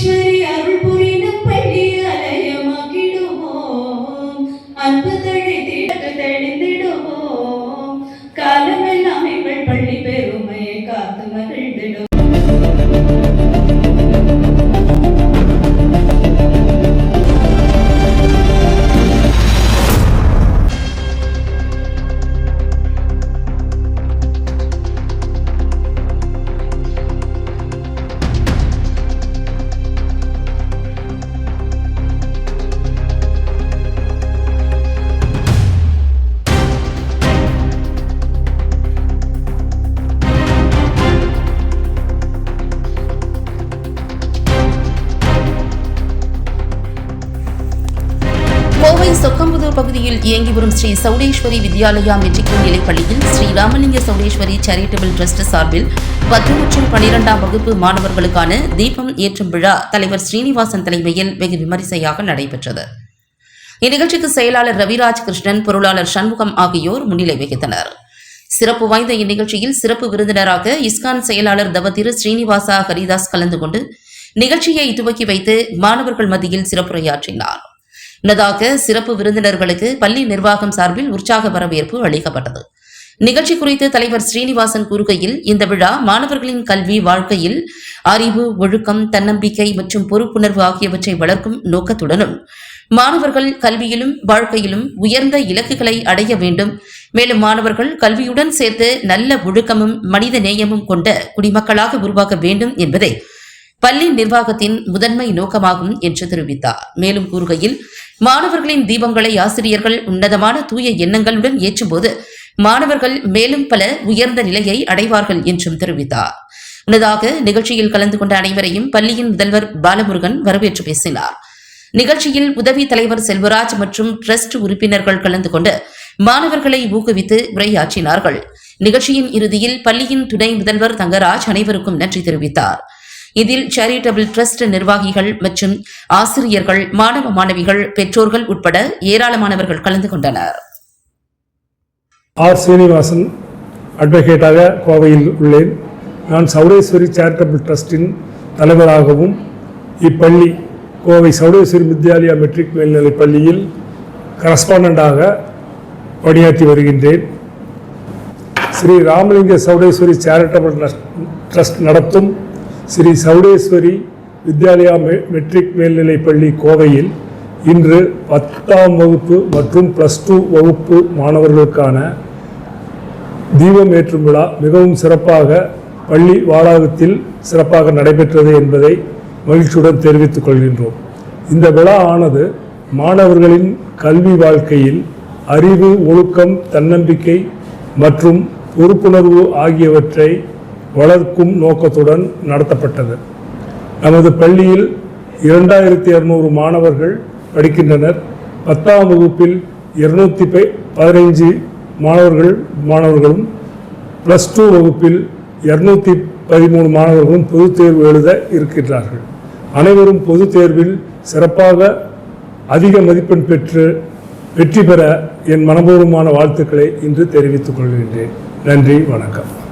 சௌடேஸ்வரி சொக்கம்புதூர் பகுதியில் இயங்கி வரும் ஸ்ரீ சௌடேஸ்வரி வித்யாலயா மெட்ரிக் நிலைப்பள்ளியில் ஸ்ரீ ராமலிங்க சௌடேஸ்வரி சேரிட்டபிள் ட்ரஸ்ட் சார்பில் பத்து மற்றும் பனிரெண்டாம் வகுப்பு மாணவர்களுக்கான தீபம் ஏற்றும் விழா தலைவர் ஸ்ரீனிவாசன் தலைமையில் வெகு விமரிசையாக நடைபெற்றது. இந்நிகழ்ச்சிக்கு செயலாளர் ரவிராஜ் கிருஷ்ணன் பொருளாளர் சண்முகம் ஆகியோர் முன்னிலை வகித்தனர். சிறப்பு வாய்ந்த இந்நிகழ்ச்சியில் சிறப்பு விருந்தினராக இஸ்கான் செயலாளர் தவதிரு ஸ்ரீனிவாசா ஹரிதாஸ் கலந்து கொண்டு நிகழ்ச்சியை துவக்கி வைத்து மாணவர்கள் மத்தியில் சிறப்புரையாற்றினார். முன்னதாக சிறப்பு விருந்தினர்களுக்கு பள்ளி நிர்வாகம் சார்பில் உற்சாக வரவேற்பு அளிக்கப்பட்டது. நிகழ்ச்சி குறித்து தலைவர் ஸ்ரீனிவாசன் கூறுகையில் இந்த விழா மாணவர்களின் கல்வி வாழ்க்கையில் அறிவு ஒழுக்கம் தன்னம்பிக்கை மற்றும் பொறுப்புணர்வு ஆகியவற்றை வளர்க்கும் நோக்கத்துடனும் மாணவர்கள் கல்வியிலும் வாழ்க்கையிலும் உயர்ந்த இலக்குகளை அடைய வேண்டும். மேலும் மாணவர்கள் கல்வியுடன் சேர்த்து நல்ல ஒழுக்கமும் மனித நேயமும் கொண்ட குடிமக்களாக உருவாக வேண்டும் என்பதை பள்ளி நிர்வாகத்தின் முதன்மை நோக்கமாகும் என்று தெரிவித்தார். மேலும் கூறுகையில் மாணவர்களின் தீபங்களை ஆசிரியர்கள் உன்னதமான தூய எண்ணங்களுடன் ஏற்றும்போது மாணவர்கள் மேலும் பல உயர்ந்த நிலையை அடைவார்கள் என்றும் தெரிவித்தார். முன்னதாக நிகழ்ச்சியில் கலந்து கொண்ட அனைவரையும் பள்ளியின் முதல்வர் பாலமுருகன் வரவேற்று பேசினார். நிகழ்ச்சியில் உதவி தலைவர் செல்வராஜ் மற்றும் ட்ரஸ்ட் உறுப்பினர்கள் கலந்து கொண்டு மாணவர்களை ஊக்குவித்து உரையாற்றினார்கள். நிகழ்ச்சியின் இறுதியில் பள்ளியின் துணை முதல்வர் தங்கராஜ் அனைவருக்கும் நன்றி தெரிவித்தாா் இதில் சேரிட்டபிள் ட்ரஸ்ட் நிர்வாகிகள் மற்றும் ஆசிரியர்கள் மாணவ மாணவிகள் பெற்றோர்கள் உட்பட ஏராளமானவர்கள் கலந்து கொண்டனர். ஆர். சீனிவாசன் அட்வொகேட்டாக கோவையில் உள்ளேன். நான் சௌடேஸ்வரி சேரிட்டபிள் ட்ரஸ்டின் தலைவராகவும் இப்பள்ளி கோவை சௌடேஸ்வரி வித்யாலயா மெட்ரிக் மேல்நிலைப் பள்ளியில் கரஸ்பாண்டாக பணியாற்றி வருகின்றேன். ஸ்ரீ ராமலிங்க சௌடேஸ்வரி சேரிட்டபிள் ட்ரஸ்ட் நடத்தும் ஸ்ரீ சவுடேஸ்வரி வித்யாலயா மெ- மெட்ரிக் மேல்நிலைப் பள்ளி கோவையில் இன்று பத்தாம் வகுப்பு மற்றும் ப்ளஸ் டூ வகுப்பு மாணவர்களுக்கான தீபம் ஏற்றும் விழா மிகவும் சிறப்பாக பள்ளி வாளாகத்தில் சிறப்பாக நடைபெற்றது என்பதை மகிழ்ச்சியுடன் தெரிவித்துக் கொள்கின்றோம். இந்த விழா ஆனது மாணவர்களின் கல்வி வாழ்க்கையில் அறிவு ஒழுக்கம் தன்னம்பிக்கை மற்றும் பொறுப்புணர்வு ஆகியவற்றை வளர்க்கும் நோக்கத்துடன் நடத்தப்பட்டது. நமது பள்ளியில் இரண்டாயிரத்தி இரநூறு மாணவர்கள் படிக்கின்றனர். பத்தாம் வகுப்பில் இருநூத்தி பதினைஞ்சு மாணவர்கள் மாணவர்களும் ப்ளஸ் டூ வகுப்பில் இருநூத்தி பதிமூணு மாணவர்களும் பொதுத் தேர்வு எழுத இருக்கின்றார்கள். அனைவரும் பொதுத் தேர்வில் சிறப்பாக அதிக மதிப்பெண் பெற்று வெற்றி பெற என் மனபூர்வமான வாழ்த்துக்களை இன்று தெரிவித்துக் கொள்கின்றேன். நன்றி வணக்கம்.